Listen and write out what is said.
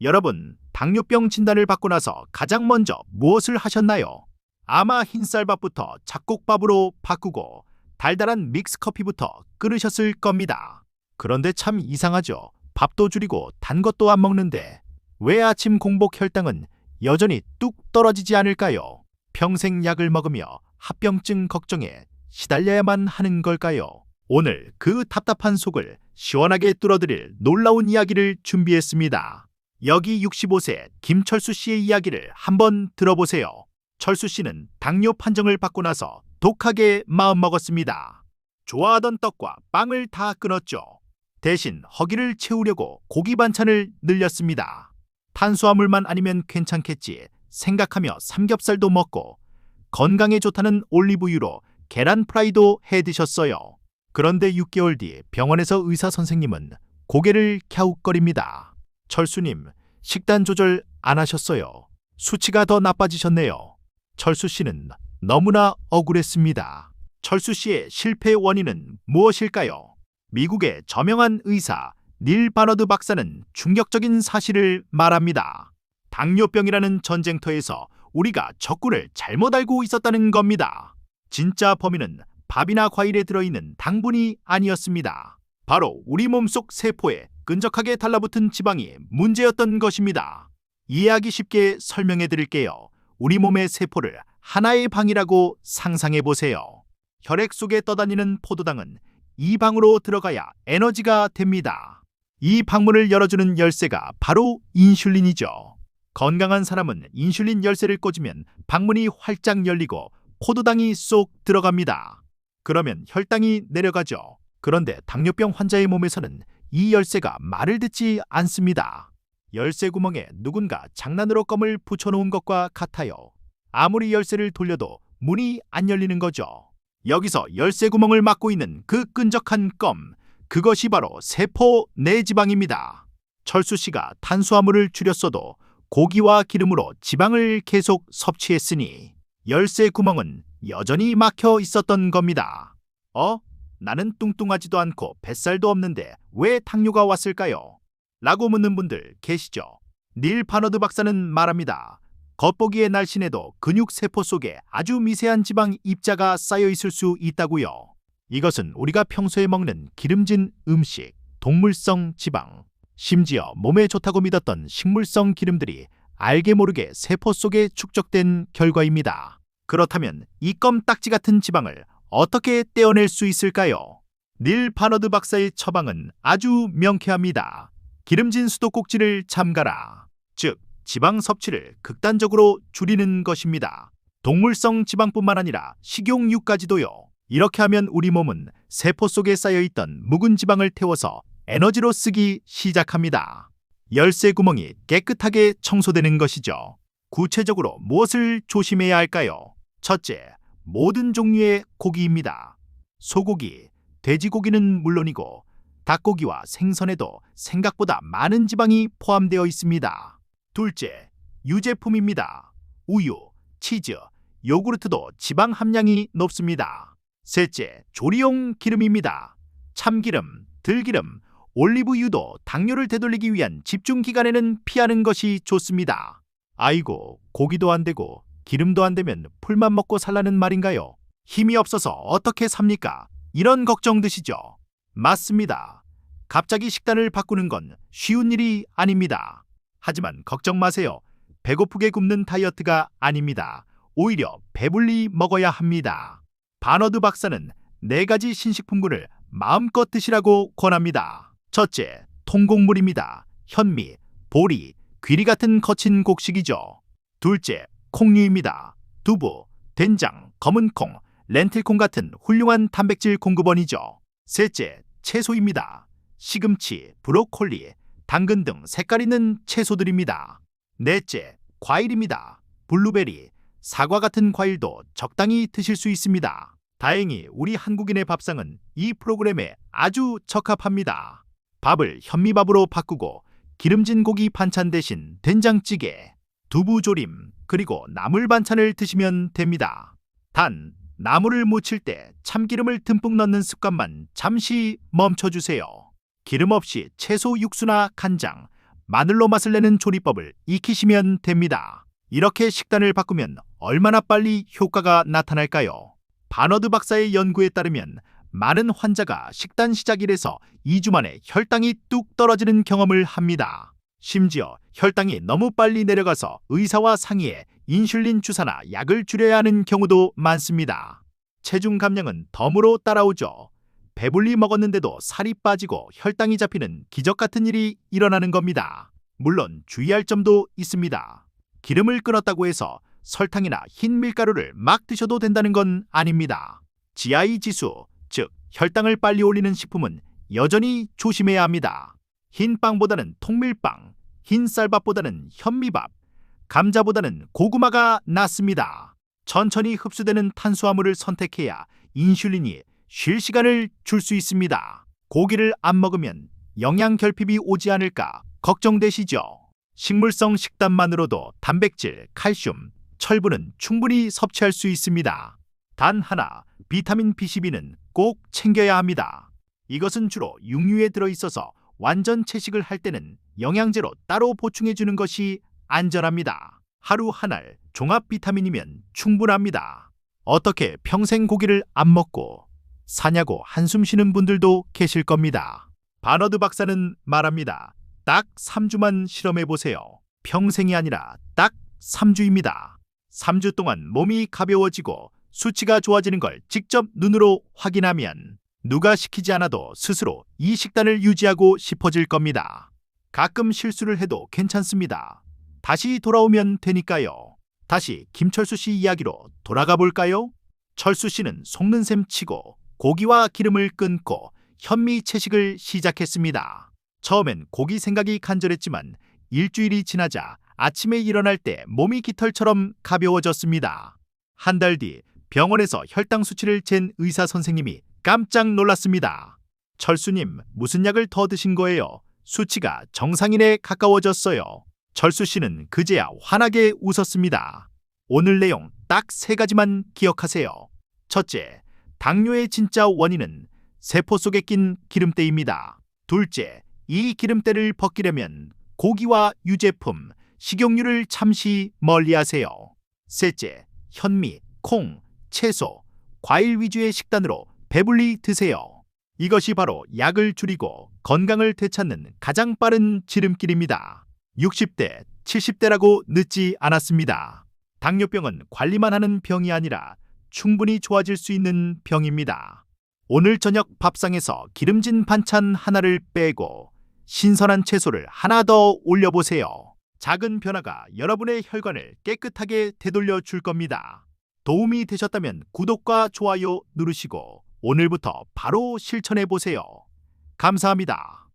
여러분, 당뇨병 진단을 받고 나서 가장 먼저 무엇을 하셨나요? 아마 흰쌀밥부터 잡곡밥으로 바꾸고 달달한 믹스커피부터 끓으셨을 겁니다. 그런데 참 이상하죠. 밥도 줄이고 단 것도 안 먹는데 왜 아침 공복 혈당은 여전히 뚝 떨어지지 않을까요? 평생 약을 먹으며 합병증 걱정에 시달려야만 하는 걸까요? 오늘 그 답답한 속을 시원하게 뚫어드릴 놀라운 이야기를 준비했습니다. 여기 65세 김철수 씨의 이야기를 한번 들어보세요. 철수 씨는 당뇨 판정을 받고 나서 독하게 마음먹었습니다. 좋아하던 떡과 빵을 다 끊었죠. 대신 허기를 채우려고 고기 반찬을 늘렸습니다. 탄수화물만 아니면 괜찮겠지 생각하며 삼겹살도 먹고 건강에 좋다는 올리브유로 계란 프라이도 해 드셨어요. 그런데 6개월 뒤 병원에서 의사 선생님은 고개를 갸웃거립니다. 철수님, 식단 조절 안 하셨어요. 수치가 더 나빠지셨네요. 철수 씨는 너무나 억울했습니다. 철수 씨의 실패 원인은 무엇일까요? 미국의 저명한 의사 닐 바너드 박사는 충격적인 사실을 말합니다. 당뇨병이라는 전쟁터에서 우리가 적군을 잘못 알고 있었다는 겁니다. 진짜 범인은 밥이나 과일에 들어있는 당분이 아니었습니다. 바로 우리 몸속 세포에 끈적하게 달라붙은 지방이 문제였던 것입니다. 이해하기 쉽게 설명해 드릴게요. 우리 몸의 세포를 하나의 방이라고 상상해 보세요. 혈액 속에 떠다니는 포도당은 이 방으로 들어가야 에너지가 됩니다. 이 방문을 열어주는 열쇠가 바로 인슐린이죠. 건강한 사람은 인슐린 열쇠를 꽂으면 방문이 활짝 열리고 포도당이 쏙 들어갑니다. 그러면 혈당이 내려가죠. 그런데 당뇨병 환자의 몸에서는 이 열쇠가 말을 듣지 않습니다. 열쇠 구멍에 누군가 장난으로 껌을 붙여놓은 것과 같아요. 아무리 열쇠를 돌려도 문이 안 열리는 거죠. 여기서 열쇠 구멍을 막고 있는 그 끈적한 껌, 그것이 바로 세포 내지방입니다. 철수 씨가 탄수화물을 줄였어도 고기와 기름으로 지방을 계속 섭취했으니 열쇠 구멍은 여전히 막혀 있었던 겁니다. 어? 나는 뚱뚱하지도 않고 뱃살도 없는데 왜 당뇨가 왔을까요? 라고 묻는 분들 계시죠? 닐 파너드 박사는 말합니다. 겉보기에 날씬해도 근육 세포 속에 아주 미세한 지방 입자가 쌓여 있을 수 있다고요. 이것은 우리가 평소에 먹는 기름진 음식, 동물성 지방, 심지어 몸에 좋다고 믿었던 식물성 기름들이 알게 모르게 세포 속에 축적된 결과입니다. 그렇다면 이 껌딱지 같은 지방을 어떻게 떼어낼 수 있을까요? 닐 파너드 박사의 처방은 아주 명쾌합니다. 기름진 수도꼭지를 잠가라. 즉, 지방 섭취를 극단적으로 줄이는 것입니다. 동물성 지방뿐만 아니라 식용유까지도요. 이렇게 하면 우리 몸은 세포 속에 쌓여있던 묵은 지방을 태워서 에너지로 쓰기 시작합니다. 열쇠 구멍이 깨끗하게 청소되는 것이죠. 구체적으로 무엇을 조심해야 할까요? 첫째, 모든 종류의 고기입니다. 소고기, 돼지고기는 물론이고 닭고기와 생선에도 생각보다 많은 지방이 포함되어 있습니다. 둘째, 유제품입니다. 우유, 치즈, 요구르트도 지방 함량이 높습니다. 셋째, 조리용 기름입니다. 참기름, 들기름, 올리브유도 당뇨를 되돌리기 위한 집중 기간에는 피하는 것이 좋습니다. 아이고, 고기도 안 되고 기름도 안 되면 풀만 먹고 살라는 말인가요? 힘이 없어서 어떻게 삽니까? 이런 걱정 드시죠? 맞습니다. 갑자기 식단을 바꾸는 건 쉬운 일이 아닙니다. 하지만 걱정 마세요. 배고프게 굶는 다이어트가 아닙니다. 오히려 배불리 먹어야 합니다. 바너드 박사는 네 가지 신식품군을 마음껏 드시라고 권합니다. 첫째, 통곡물입니다. 현미, 보리, 귀리 같은 거친 곡식이죠. 둘째, 콩류입니다. 두부, 된장, 검은콩, 렌틸콩 같은 훌륭한 단백질 공급원이죠. 셋째, 채소입니다. 시금치, 브로콜리, 당근 등 색깔 있는 채소들입니다. 넷째, 과일입니다. 블루베리, 사과 같은 과일도 적당히 드실 수 있습니다. 다행히 우리 한국인의 밥상은 이 프로그램에 아주 적합합니다. 밥을 현미밥으로 바꾸고 기름진 고기 반찬 대신 된장찌개, 두부조림, 그리고 나물 반찬을 드시면 됩니다. 단, 나물을 무칠 때 참기름을 듬뿍 넣는 습관만 잠시 멈춰주세요. 기름 없이 채소 육수나 간장, 마늘로 맛을 내는 조리법을 익히시면 됩니다. 이렇게 식단을 바꾸면 얼마나 빨리 효과가 나타날까요? 바너드 박사의 연구에 따르면 많은 환자가 식단 시작 일에서 2주 만에 혈당이 뚝 떨어지는 경험을 합니다. 심지어 혈당이 너무 빨리 내려가서 의사와 상의해 인슐린 주사나 약을 줄여야 하는 경우도 많습니다. 체중 감량은 덤으로 따라오죠. 배불리 먹었는데도 살이 빠지고 혈당이 잡히는 기적 같은 일이 일어나는 겁니다. 물론 주의할 점도 있습니다. 기름을 끊었다고 해서 설탕이나 흰 밀가루를 막 드셔도 된다는 건 아닙니다. GI 지수, 즉 혈당을 빨리 올리는 식품은 여전히 조심해야 합니다. 흰 빵보다는 통밀빵, 흰 쌀밥보다는 현미밥, 감자보다는 고구마가 낫습니다. 천천히 흡수되는 탄수화물을 선택해야 인슐린이 쉴 시간을 줄 수 있습니다. 고기를 안 먹으면 영양 결핍이 오지 않을까 걱정되시죠? 식물성 식단만으로도 단백질, 칼슘, 철분은 충분히 섭취할 수 있습니다. 단 하나, 비타민 B12는 꼭 챙겨야 합니다. 이것은 주로 육류에 들어 있어서 완전 채식을 할 때는 영양제로 따로 보충해 주는 것이 안전합니다. 하루 한 알 종합 비타민이면 충분합니다. 어떻게 평생 고기를 안 먹고 사냐고 한숨 쉬는 분들도 계실 겁니다. 바너드 박사는 말합니다. 딱 3주만 실험해 보세요. 평생이 아니라 딱 3주입니다. 3주 동안 몸이 가벼워지고 수치가 좋아지는 걸 직접 눈으로 확인하면 누가 시키지 않아도 스스로 이 식단을 유지하고 싶어질 겁니다. 가끔 실수를 해도 괜찮습니다. 다시 돌아오면 되니까요. 다시 김철수 씨 이야기로 돌아가 볼까요? 철수 씨는 속는 셈 치고 고기와 기름을 끊고 현미 채식을 시작했습니다. 처음엔 고기 생각이 간절했지만 일주일이 지나자 아침에 일어날 때 몸이 깃털처럼 가벼워졌습니다. 한 달 뒤 병원에서 혈당 수치를 잰 의사 선생님이 깜짝 놀랐습니다. 철수님, 무슨 약을 더 드신 거예요? 수치가 정상인에 가까워졌어요. 철수 씨는 그제야 환하게 웃었습니다. 오늘 내용 딱 세 가지만 기억하세요. 첫째, 당뇨의 진짜 원인은 세포 속에 낀 기름때입니다. 둘째, 이 기름때를 벗기려면 고기와 유제품, 식용유를 잠시 멀리하세요. 셋째, 현미, 콩, 채소, 과일 위주의 식단으로 배불리 드세요. 이것이 바로 약을 줄이고 건강을 되찾는 가장 빠른 지름길입니다. 60대, 70대라고 늦지 않았습니다. 당뇨병은 관리만 하는 병이 아니라 충분히 좋아질 수 있는 병입니다. 오늘 저녁 밥상에서 기름진 반찬 하나를 빼고 신선한 채소를 하나 더 올려보세요. 작은 변화가 여러분의 혈관을 깨끗하게 되돌려 줄 겁니다. 도움이 되셨다면 구독과 좋아요 누르시고 오늘부터 바로 실천해 보세요. 감사합니다.